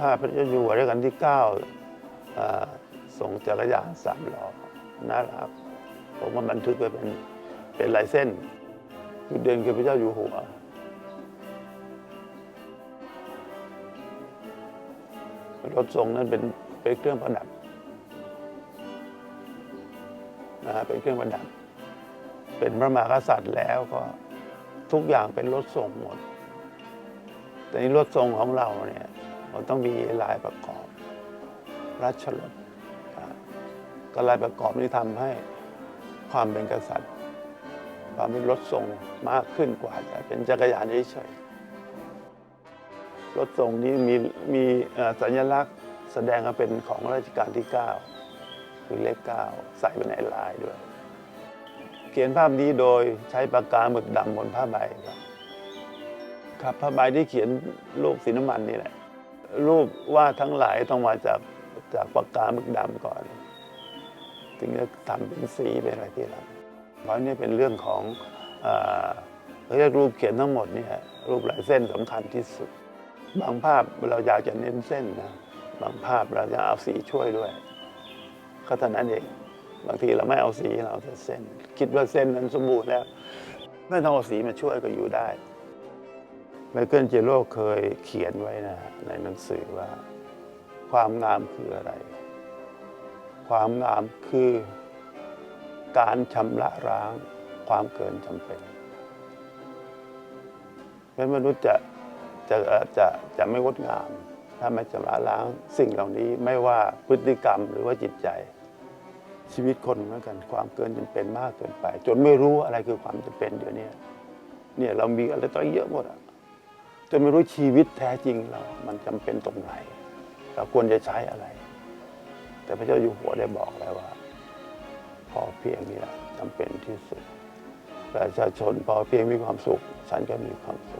ภาพพระเจ้าอยู่หัวรัชกาลที่เก้าส่งจักรยานสามล้อน่ารักผมว่าบันทึกไว้เป็นเป็นลายเส้นจุดเด่นคือพระเจ้าอยู่หัวรถทรงนั้นเป็นเป็นเครื่องประดับนะฮะเป็นเครื่องประดับ เป็นพระมหากษัตริย์แล้วก็ทุกอย่างเป็นรถทรงหมด แต่นี้รถทรงของเราเนี่ย มันต้องมีลายประกอบราชรถอ่าก็ลายประกอบนี้ทำให้ความเป็นกษัตริย์ ความเป็นรถทรงมากขึ้นกว่าจะเป็นจักรยานเฉยๆรถทรงนี้มีมีสัญลักษณ์แสดงว่าเป็นของรัชกาลที่ 9 คือเลข 9 ใส่ไปในลายด้วย เขียนภาพนี้โดยใช้ปากกาหมึกดำบนผ้าใบครับครับผ้าใบที่เขียนรูปสีน้ำมันนี่แหละ รูปวาดทั้งหลายต้องมาจากจากปากกาหมึกดำก่อน ถึงจะทำเป็นสีเป็นอะไรที่หลังเพราะนี่เป็นเรื่องของเรียกรูปเขียนทั้งหมดเนี่ยรูปลายเส้นสำคัญที่สุด บางภาพเราอยากจะเน้นเส้นนะบางภาพเราจะเอาสีช่วยด้วยก็เท่านั้นเองบางทีเราไม่เอาสีเราเอาแต่เส้น คิดว่าเส้นนั้นสมบูรณ์แล้ว ไม่ต้องเอาสีมาช่วยก็อยู่ได้ ไมเคิลเจโร่เคยเขียนไว้นะในหนังสือว่า ความงามคืออะไร ความงามคือการชำระล้างความเกินจำเป็นเป็นมนุษย์จะจะจะจะไม่งดงาม ถ้าไม่ชำระล้างสิ่งเหล่านี้ไม่ว่าพฤติกรรมหรือว่าจิตใจ ชีวิตคนเหมือนกันความเกินจำเป็นมากเกินไป จนไม่รู้อะไรคือความจำเป็นเดี๋ยวนี้เนี่ยเรามีอะไรต่อเยอะหมดอะ จนไม่รู้ชีวิตแท้จริงเรา มันจำเป็นตรงไหน เราควรจะใช้อะไร แต่พระเจ้าอยู่หัวได้บอกแล้วว่า พอเพียงนี่แหละจำเป็นที่สุดประชาชนพอเพียงมีความสุขฉันก็มีความสุข